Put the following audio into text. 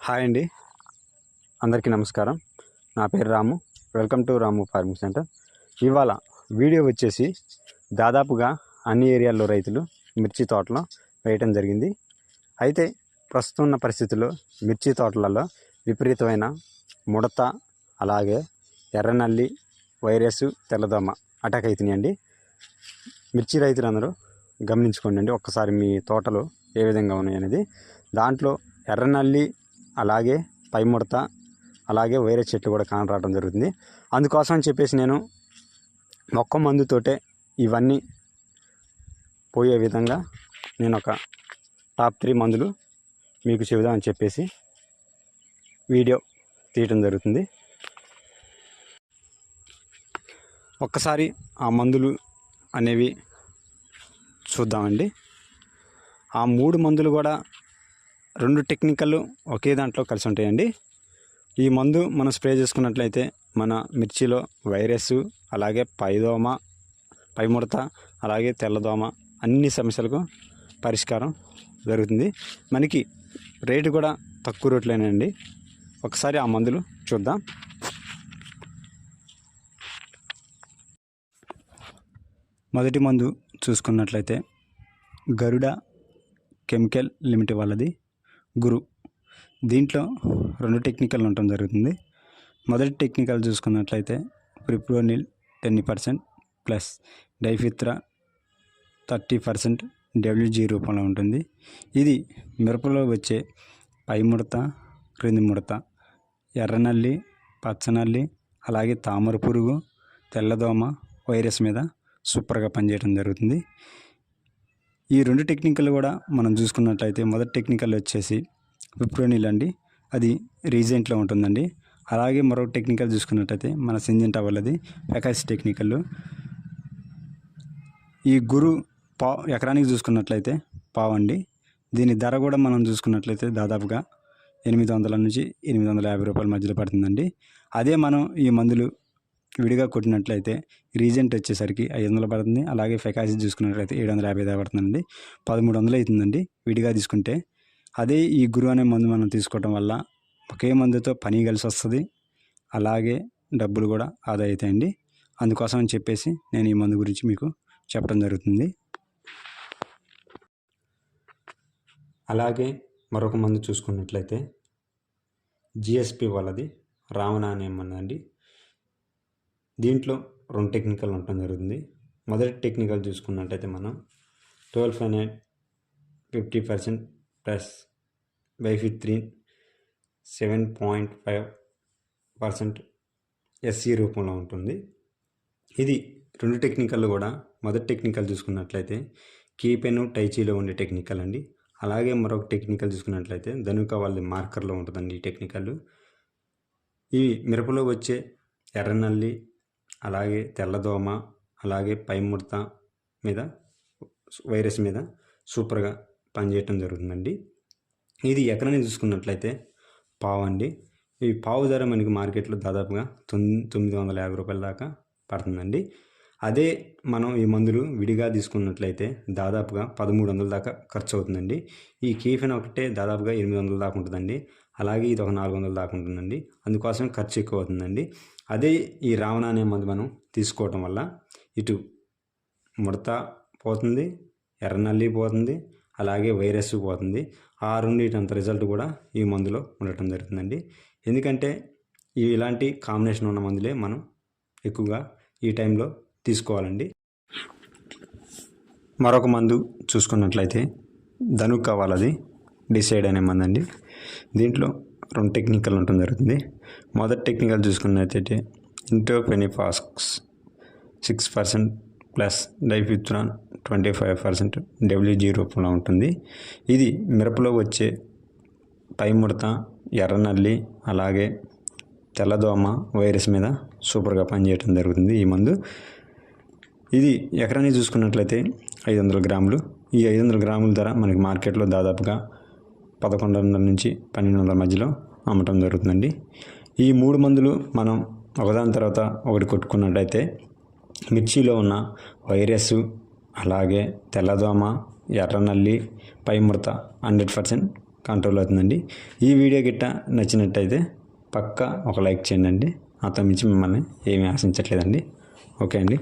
Hi అండి. అందరికీ నమస్కారం. నా పేరు Ramu. Welcome to Ramu farming center. ఇవాళ వీడియో వచ్చేసి దాదాపుగా అన్ని ఏరియాల్లో రైతులు మిర్చి తోటలో వేయటం జరిగింది. అయితే ప్రస్తుతం ఉన్న పరిస్థితుల్లో మిర్చి తోటలలో విపరీతమైన ముడత అలాగే ఎర్రనల్లి వైరస్ తెల్లదోమ అటాక్ అవుతున్నాయండి మిర్చి రైతులందరూ గమనించుకోండి అండి ఒక్కసారి మీ తోటలు ఏ విధంగా ఉన్నాయనేది దాంట్లో ఎర్రనల్లి అలాగే పై ముడత అలాగే వేరే చెట్లు కూడా కానరావడం జరుగుతుంది. అందుకోసం అని చెప్పేసి నేను మొక్క మందుతోటే ఇవన్నీ పోయే విధంగా నేను ఒక టాప్ త్రీ మందులు మీకు చెబుదామని చెప్పేసి వీడియో తీయటం జరుగుతుంది. ఒక్కసారి ఆ మందులు అనేవి చూద్దామండి. ఆ మూడు మందులు కూడా రెండు టెక్నికల్ ఒకే దాంట్లో కలిసి ఉంటాయండి. ఈ మందు మనం స్ప్రే చేసుకున్నట్లయితే మన మిర్చిలో వైరస్ అలాగే పైదోమ పైముడత అలాగే తెల్లదోమ అన్ని సమస్యలకు పరిష్కారం జరుగుతుంది మనకి రేటు కూడా తక్కువ రేట్లేనండి ఒకసారి ఆ మందులు చూద్దాం. మొదటి మందు చూసుకున్నట్లయితే గరుడ కెమికల్ లిమిటెడ్ వాళ్ళది. గురు. దీంట్లో రెండు టెక్నికల్ ఉండటం జరుగుతుంది. మొదటి టెక్నికల్ చూసుకున్నట్లయితే ప్రిప్రోనిల్ టెన్ పర్సెంట్ ప్లస్ డైఫిత్రా థర్టీ పర్సెంట్ డబ్ల్యూజీ రూపంలో ఉంటుంది. ఇది మిరపలో వచ్చే పై ముడత క్రింది ముడత ఎర్రనల్లి పచ్చనల్లి అలాగే తామర పురుగు తెల్లదోమ వైరస్ మీద సూపర్గా పనిచేయడం జరుగుతుంది. ఈ రెండు టెక్నికల్ కూడా మనం చూసుకున్నట్లయితే మొదటి టెక్నికల్ వచ్చేసి విప్రోనిల్ అండి. అది రీజెంట్లో ఉంటుందండి. అలాగే మరొక టెక్నికల్ చూసుకున్నట్లయితే మన సింజెంట్ వాళ్ళది ఎకాసి టెక్నికల్ ఈ గురు పా ఎకరానికి చూసుకున్నట్లయితే పావండి అండి. దీని ధర కూడా మనం చూసుకున్నట్లయితే దాదాపుగా ఎనిమిది వందల నుంచి ఎనిమిది వందల యాభై రూపాయల మధ్యలో పడుతుందండి. అదే మనం ఈ మందులు విడిగా కొట్టినట్లయితే రీజెంట్ వచ్చేసరికి ఐదు వందలు పడుతుంది. అలాగే ఫెకాసి చూసుకున్నట్లయితే ఏడు వందల యాభై దాకా పడుతుందండి. పదమూడు వందలు అవుతుందండి విడిగా తీసుకుంటే. అదే ఈ గురు అనే మందు మనం తీసుకోవడం వల్ల ఒకే మందుతో పని కలిసి వస్తుంది. అలాగే డబ్బులు కూడా ఆదా అవుతాయండి. అందుకోసం అని చెప్పేసి నేను ఈ మందు గురించి మీకు చెప్పడం జరుగుతుంది. అలాగే మరొక మందు చూసుకున్నట్లయితే జిఎస్పి వాళ్ళది. రావణ అనే మందు అండి దీంట్లో రెండు టెక్నికల్ ఉండటం జరుగుతుంది. మొదటి టెక్నికల్ చూసుకున్నట్టయితే మనం twelve five fifty percent plus బైఫిత్రీన్ seven point five percent SC రూపంలో ఉంటుంది. ఇది రెండు టెక్నికల్ కూడా మొదటి టెక్నికల్ చూసుకున్నట్లయితే కీపెన్ టైచీలో ఉండే టెక్నికల్ అండి. అలాగే మరొక టెక్నికల్ చూసుకున్నట్లయితే ధనుక వాళ్ళ మార్కర్లో ఉంటుందండి ఈ టెక్నికల్. ఇవి మిరపలో వచ్చే ఎర్రనల్లి అలాగే తెల్లదోమ అలాగే పైముడత మీద వైరస్ మీద సూపర్గా పనిచేయటం జరుగుతుందండి. ఇది ఎకరాన్ని చూసుకున్నట్లయితే పావు అండి. ఈ పావు ధర మనకి మార్కెట్లో దాదాపుగా తొమ్మిది తొమ్మిది వందల యాభై రూపాయల దాకా పడుతుందండి. అదే మనం ఈ మందులు విడిగా తీసుకున్నట్లయితే దాదాపుగా పదమూడు వందల దాకా ఖర్చు అవుతుందండి ఈ కీఫెన్ ఒకటే దాదాపుగా ఎనిమిది వందల దాకా ఉంటుందండి. అలాగే ఇది ఒక నాలుగు వందల దాకా ఉంటుందండి. అందుకోసం ఖర్చు ఎక్కువ అవుతుందండి అదే ఈ రావణ అనే మందు మనం తీసుకోవటం వల్ల ఇటు ముడత పోతుంది ఎర్రనల్లి పోతుంది అలాగే వైరస్ పోతుంది. ఆ రెండింటి రిజల్ట్ కూడా ఈ మందులో ఉండటం జరుగుతుందండి. ఎందుకంటే ఈ ఇలాంటి కాంబినేషన్ ఉన్న మందులే మనం ఎక్కువగా ఈ టైంలో తీసుకోవాలండి. మరొక మందు చూసుకున్నట్లయితే ధనుక్ కావాలది డిసైడ్ అనే మందు అండి దీంట్లో రెండు టెక్నికల్ ఉండటం జరుగుతుంది. మొదటి టెక్నికల్ చూసుకున్నట్లయితే ఇంటోపెనిఫాస్క్స్ సిక్స్ పర్సెంట్ ప్లస్ డైఫిత్రాన్ ట్వంటీ ఫైవ్ పర్సెంట్ డబ్ల్యూజీ రూపంలో ఉంటుంది. ఇది మిరపలో వచ్చే పై ముడత ఎర్రనల్లి అలాగే తెల్లదోమ వైరస్ మీద సూపర్గా పనిచేయడం జరుగుతుంది ఈ మందు. ఇది ఎకరాన్ని చూసుకున్నట్లయితే ఐదు వందల గ్రాములు. ఈ ఐదు వందల గ్రాముల ధర మనకి మార్కెట్లో దాదాపుగా పదకొండు వందల నుంచి పన్నెండు వందల మధ్యలో అమ్మటం జరుగుతుందండి. ఈ మూడు మందులు మనం ఒకదాని తర్వాత ఒకటి కొట్టుకున్నట్టయితే మిర్చిలో ఉన్న వైరస్ అలాగే తెల్లదోమ ఎర్రనల్లి పై ముడత హండ్రెడ్ పర్సెంట్ కంట్రోల్ అవుతుందండి. ఈ వీడియో గిట్ట నచ్చినట్టయితే పక్కా ఒక లైక్ చేయండి. అండి అంత మించి మిమ్మల్ని ఏమీ ఆశించట్లేదండి. ఓకే అండి.